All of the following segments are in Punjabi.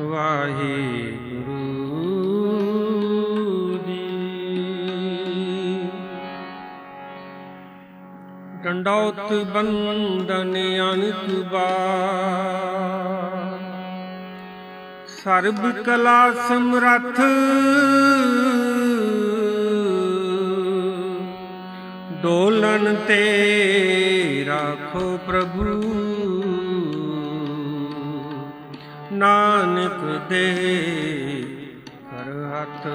ਵਾਹਿਗੁਰੂ ਜੀ। ਡੰਡੌਤ ਬੰਦਨ ਅਨੰਤ ਬਾਰ। ਸਰਬ ਕਲਾ ਸਮਰੱਥ। ਡੋਲਨ ਤੇ ਰਾਖੋ ਪ੍ਰਭੂ। ਨਾਨਕ ਦੇ ਕਰ ਹੱਥ।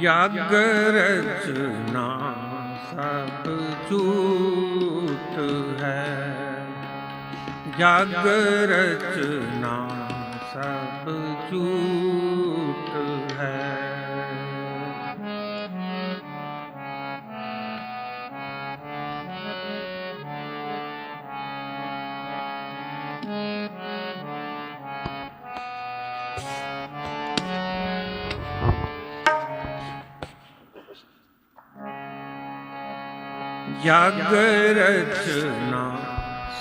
ਜਗ ਰਚਨਾ ਸਭ ਝੂਠ ਹੈ। ਜਗ ਰਚਨਾ ਸਭ ਝੂਠ ਜਗ ਰਚਨਾ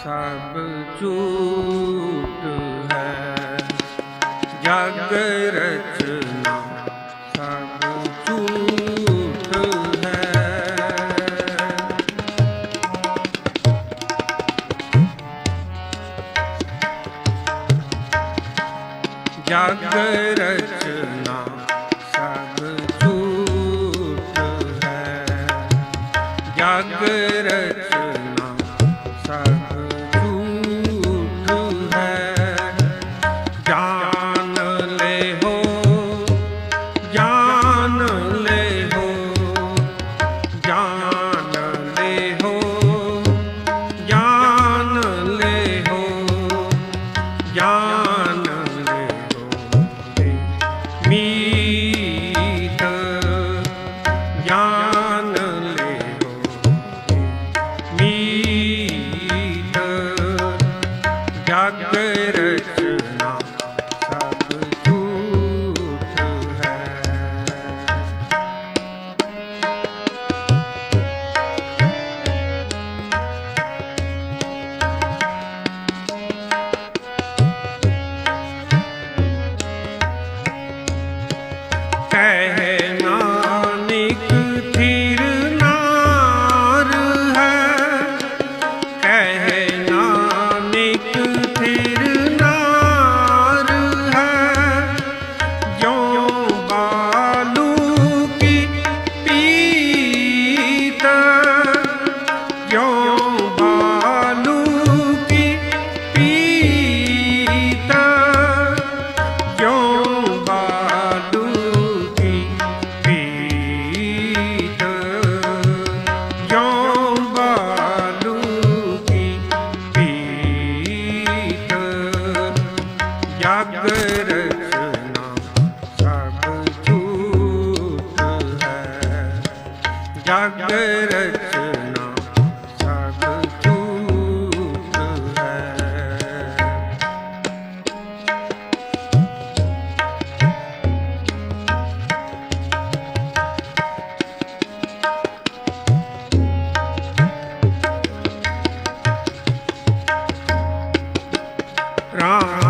ਸਭ ਝੂਠ ਹੈ। ਜਗ ਰਚਨਾ ਸਭ ਝੂਠ ਹੈ। ਜਗ ਰਚਨਾ ਰਚਨਾ ਸਭ ਝੂਠ ਹੈ ਜਗ ਰਚਨਾ ਸਭ ਝੂਠ ਹੈ ਰਾਮ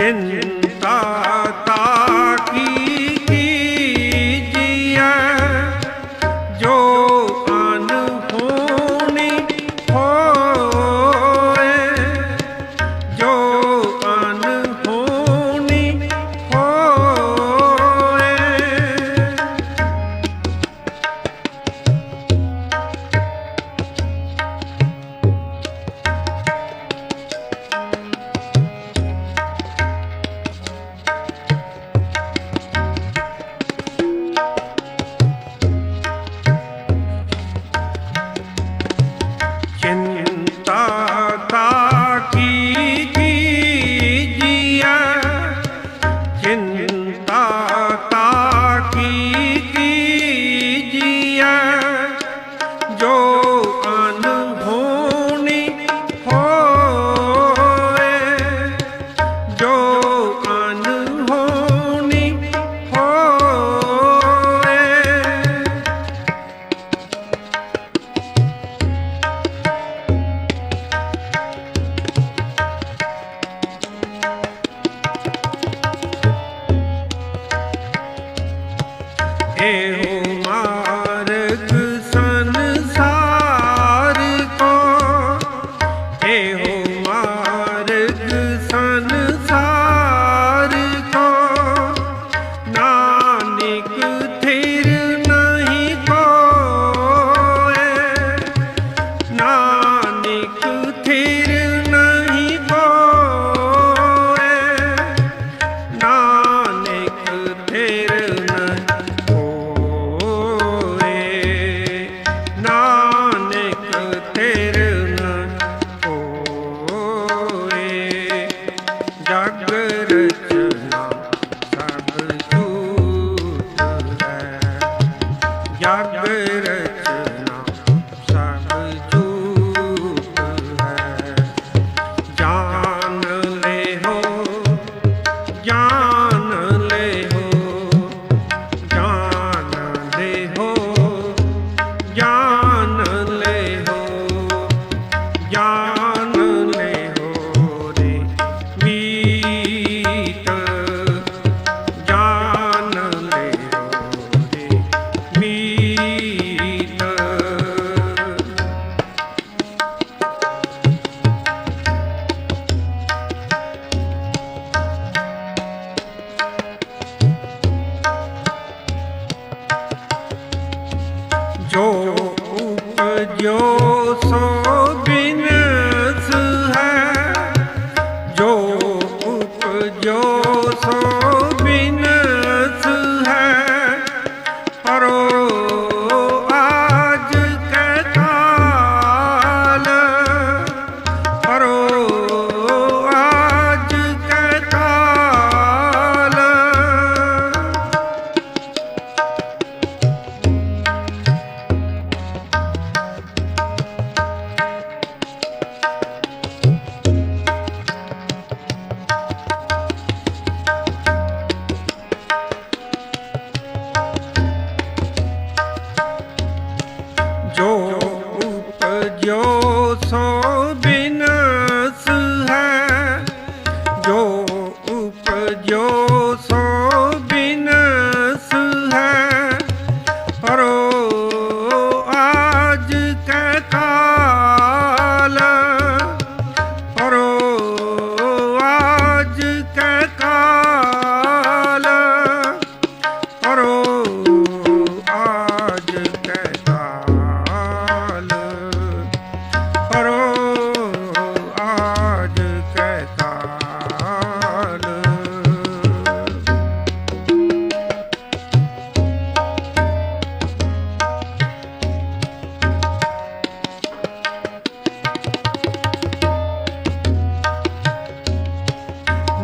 Jin, Jin.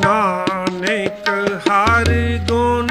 ਨਾਨਕ ਹਰ ਗੁਣ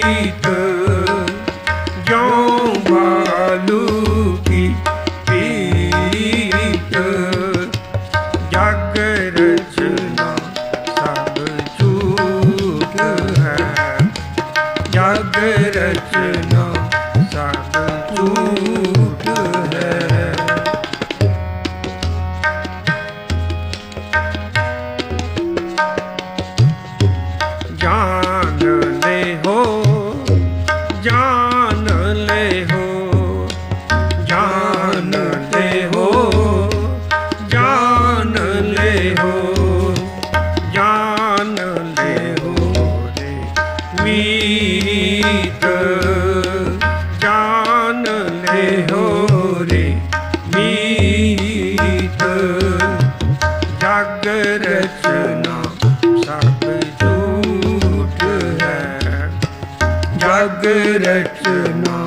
Espírito. ਜਗ ਰਚਨਾ ਸਭ ਝੂਠ ਹੈ। ਜਗ ਰਚਨਾ